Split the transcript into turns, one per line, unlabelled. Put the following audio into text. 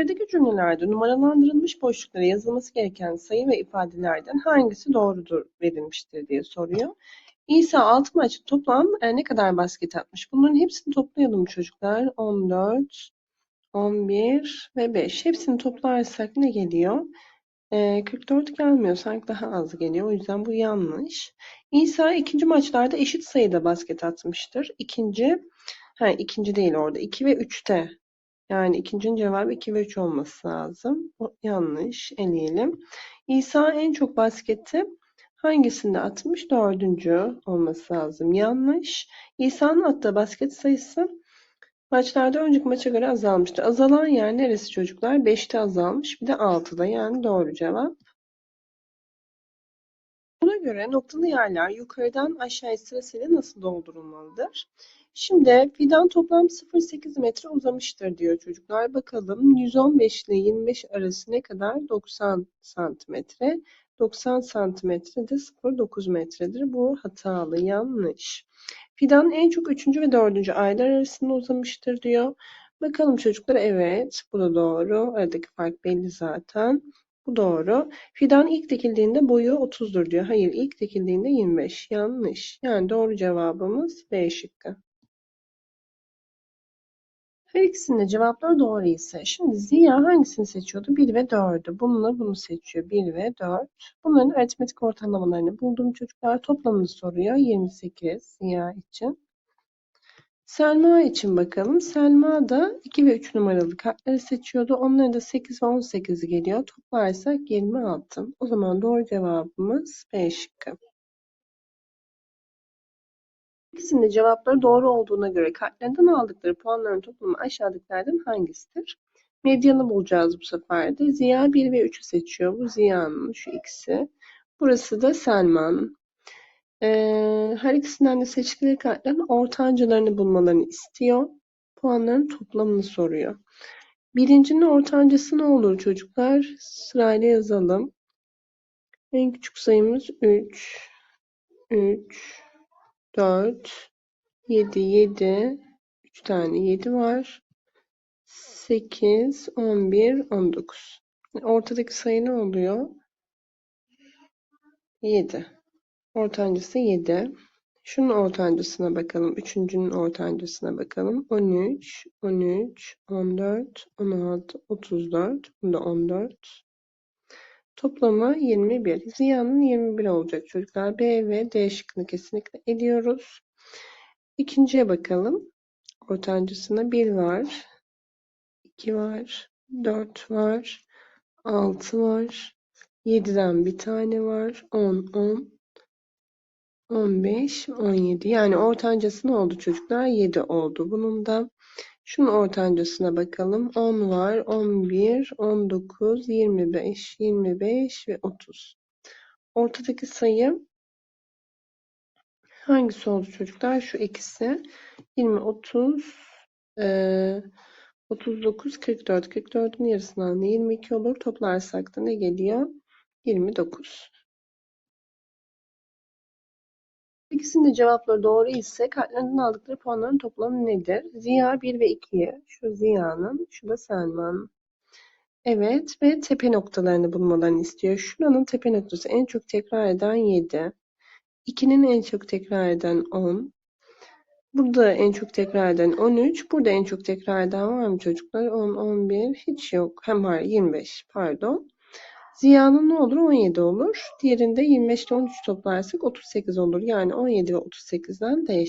Yukarıdaki cümlelerde numaralandırılmış boşluklara yazılması gereken sayı ve ifadelerden hangisi doğrudur verilmiştir diye soruyor. İsa 6 maçta toplam e, ne kadar basket atmış? Bunların hepsini toplayalım çocuklar. 14, 11 ve 5. Hepsini toplarsak ne geliyor? E, 44 gelmiyor. Sanki daha az geliyor. O yüzden bu yanlış. İsa ikinci maçlarda eşit sayıda basket atmıştır. İkinci, ha ikinci değil orada. 2 ve 3'te yani ikincinin cevabı 2 ve 3 olması lazım. O yanlış. Eleyelim. İsa en çok basketi hangisinde atmış? Dördüncü olması lazım. Yanlış. İsa'nın attığı basket sayısı maçlarda önceki maça göre azalmıştır. Azalan yer neresi çocuklar? 5'te azalmış. Bir de 6'da. Yani doğru cevap. Buna göre noktalı yerler yukarıdan aşağıya sırasıyla nasıl doldurulmalıdır? Şimdi fidan toplam 0,8 metre uzamıştır diyor çocuklar. Bakalım 115 ile 25 arası ne kadar? 90 santimetre. 90 santimetre de 0,9 metredir. Bu hatalı, yanlış. Fidan en çok 3. ve 4. aylar arasında uzamıştır diyor. Bakalım çocuklar evet bu da doğru. Aradaki fark belli zaten. Bu doğru. Fidan ilk dikildiğinde boyu 30'dur diyor. Hayır ilk dikildiğinde 25. Yanlış. Yani doğru cevabımız B şıkkı. Her ikisinin de cevapları doğru ise. Şimdi Ziya hangisini seçiyordu? 1 ve 4'ü. Bununla bunu seçiyor. 1 ve 4. Bunların aritmetik ortalamalarını buldum çocuklar. Toplamını soruyor. 28 Ziya için. Selma için bakalım. Selma da 2 ve 3 numaralı kartları seçiyordu. Onların da 8 ve 18 geliyor. Toplarsak 26. O zaman doğru cevabımız B şıkkı. İkisinin de cevapları doğru olduğuna göre kartlardan aldıkları puanların toplamı aşağıdakilerden hangisidir? Medyanı bulacağız bu sefer de. Ziya 1 ve 3'ü seçiyor. Bu Ziya'nın şu ikisi. Burası da Selma'nın. Ee, her ikisinden de seçtikleri kartların ortancalarını bulmalarını istiyor. Puanların toplamını soruyor. Birincinin ortancası ne olur çocuklar? Sırayla yazalım. En küçük sayımız 3, 3, 4, 7, 7, 3 tane 7 var. 8, 11, 19. Ortadaki sayı ne oluyor? 7. Ortancası 7. Şunun ortancasına bakalım. Üçüncünün ortancasına bakalım. 13, 13, 14, 16, 34. Bunda 14. Toplamı 21. Ziya'nın 21 olacak çocuklar. B ve D şıkkını kesinlikle ediyoruz. İkinciye bakalım. Ortancasına 1 var. 2 var. 4 var. 6 var. 7'den bir tane var. 10, 10, 15, 17. Yani ortancası ne oldu çocuklar? 7 oldu. Bunun da şunun ortancasına bakalım. 10 var, 11, 19, 25, 25 ve 30. Ortadaki sayı hangisi oldu çocuklar? Şu ikisi. 20, 30, e, 39, 44. 44'ün yarısından da 22 olur. Toplarsak da ne geliyor? 29. İkisinin de cevapları doğru ise kartlarından aldıkları puanların toplamı nedir? Ziya 1 ve 2'yi. Şu Ziya'nın, şu da Selma'nın. Evet ve tepe noktalarını bulmalarını istiyor. Şuranın tepe noktası en çok tekrar eden 7. 2'nin en çok tekrar eden 10. Burada en çok tekrar eden 13. Burada en çok tekrar eden var mı çocuklar? 10, 11 hiç yok. Hem var 25 pardon. Ziya'nın ne olur? 17 olur. Diğerinde 25 ile 13 toplarsak 38 olur. Yani 17 ve 38'den değiş.